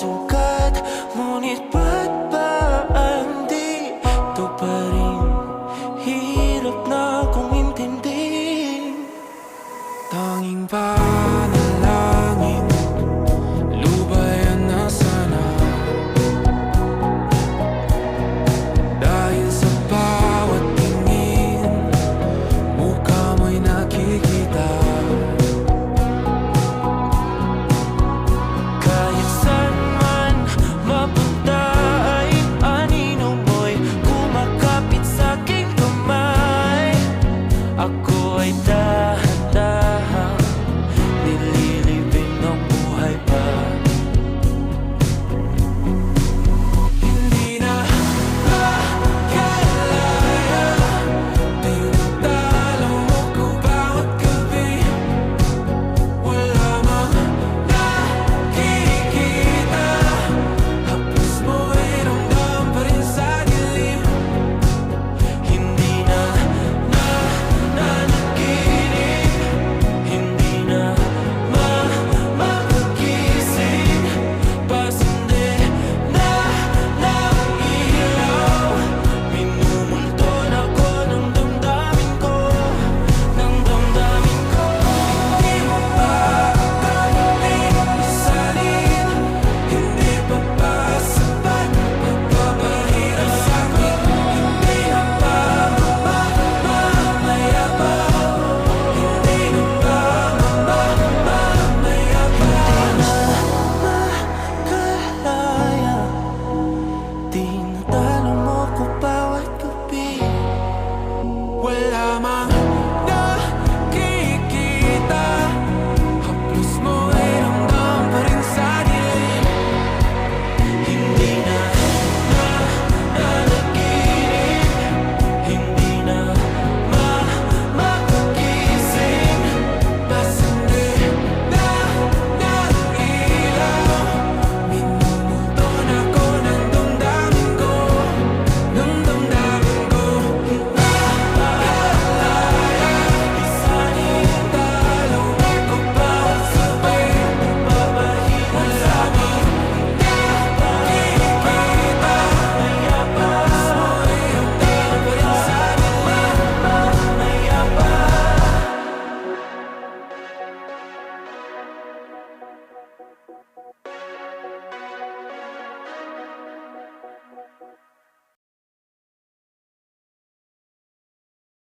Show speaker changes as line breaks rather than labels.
sukat Ngunit ba't ba hindi Ito pa rin? Hirap na kong intindi.
Tanging ba